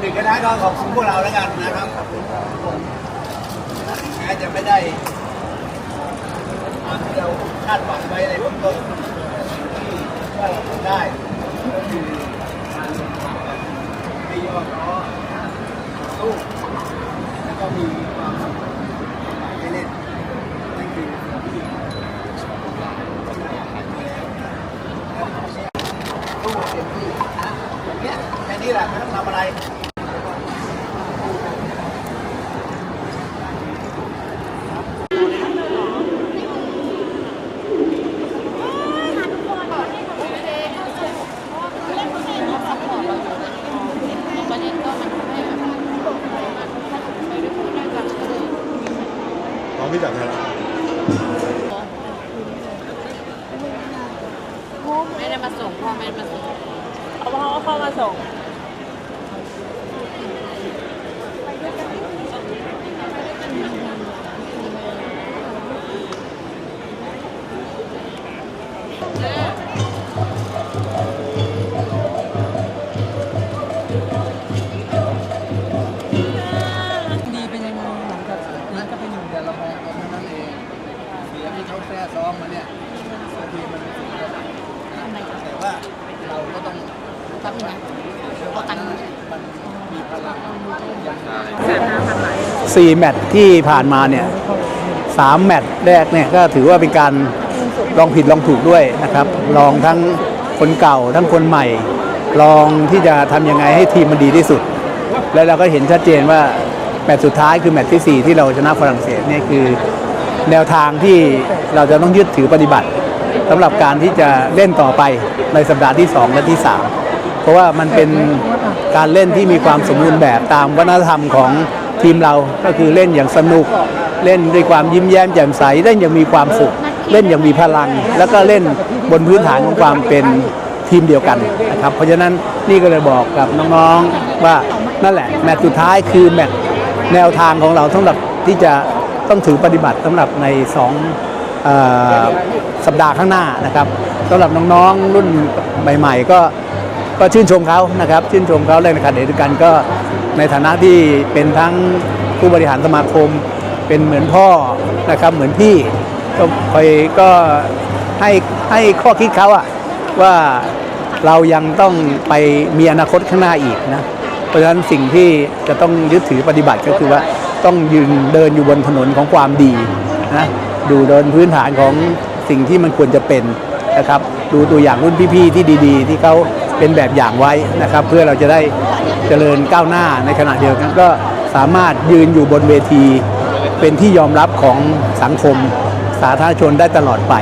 หนึ่งคณะก็ขอบคุณพวกเราแล้วกันนะครับขอบคุณทุกคแม้จะไม่ได้เราคาดหวัง ต้นที่ว่าเราทำได้ก็คือการลงทางแบบมียอดล้อแล้วก็มีความสมัครให้เล่นนั่นคือสิ่งที่เราอยากให้ไปแล้วนะแล้วเราเนี่ยสู้เต็มที่นะอย่างเนี้ยแค่นี้แหละไม่ต้องทำอะไร ประเด็นก็มันทำให้แบบไปด้วยกันได้กันก็เลย น้องพี่จับใครละ ไม่ได้มาส่งพ่อไม่ได้มาส่ง เอาพ่อเข้ามาส่ง เสียงที่เขาแท้ซ้อมมาเนี่ยบางทีมันเป็นสิ่งที่เราแต่ว่าเราก็ต้องแป๊บนึงนะเอาตังค์มันมีพลังอย่างไรสี่แมตช์ที่ผ่านมาเนี่ยสามแมตช์แรกเนี่ยก็ถือว่าเป็นการลองผิดลองถูกด้วยนะครับ ลองทั้งคนเก่าทั้งคนใหม่ ลองที่จะทำยังไงให้ทีมมันดีที่สุด แล้วเราก็เห็นชัดเจนว่าแมตช์สุดท้ายคือแมตช์ที่ 4 ที่เราชนะฝรั่งเศสเนี่ยคือ แนวทางที่เราจะต้องยึดถือปฏิบัติสำหรับการที่จะเล่นต่อไปในสัปดาห์ที่ 2 และที่ 3 เพราะว่ามันเป็นการเล่นที่มีความสมบูรณ์แบบตามวัฒนธรรมของทีมเราก็คือเล่นอย่างสนุก เล่นด้วยความยิ้มแย้มแจ่มใสเล่นอย่างมีความสุข เล่นอย่างมีพลัง แล้วก็เล่นบนพื้นฐานของความเป็นทีมเดียวกันนะครับเพราะฉะนั้นนี่ก็เลยบอกกับน้องๆว่านั่นแหละแมตช์สุดท้ายคือแมตช์แนวทางของเราสำหรับที่จะ ต้องถือปฏิบัติสำหรับในสองสัปดาห์ข้างหน้านะครับสำหรับน้องๆรุ่นใหม่ๆ ก็ก็ชื่นชมเขานะครับ ชื่นชมเขาเลยในขณะเดียวกันก็ในฐานะที่เป็นทั้งผู้บริหารสมาคม เป็นเหมือนพ่อนะครับ เหมือนพี่ก็คอยก็ให้ให้ข้อคิดเขาอะว่าเรายังต้องไปมีอนาคตข้างหน้าอีกนะ เพราะฉะนั้นสิ่งที่จะต้องยึดถือปฏิบัติก็คือว่า ต้องยืนเดินอยู่บนถนนของความดีนะดูเดินพื้นฐานของสิ่งที่มันควรจะเป็นนะครับ ดูตัวอย่างรุ่นพี่ๆที่ดีๆ ที่เขาเป็นแบบอย่างไว้นะครับ เพื่อเราจะได้เจริญก้าวหน้าในขณะเดียวกันก็สามารถยืนอยู่บนเวที เป็นที่ยอมรับของสังคมสาธารณชนได้ตลอดไป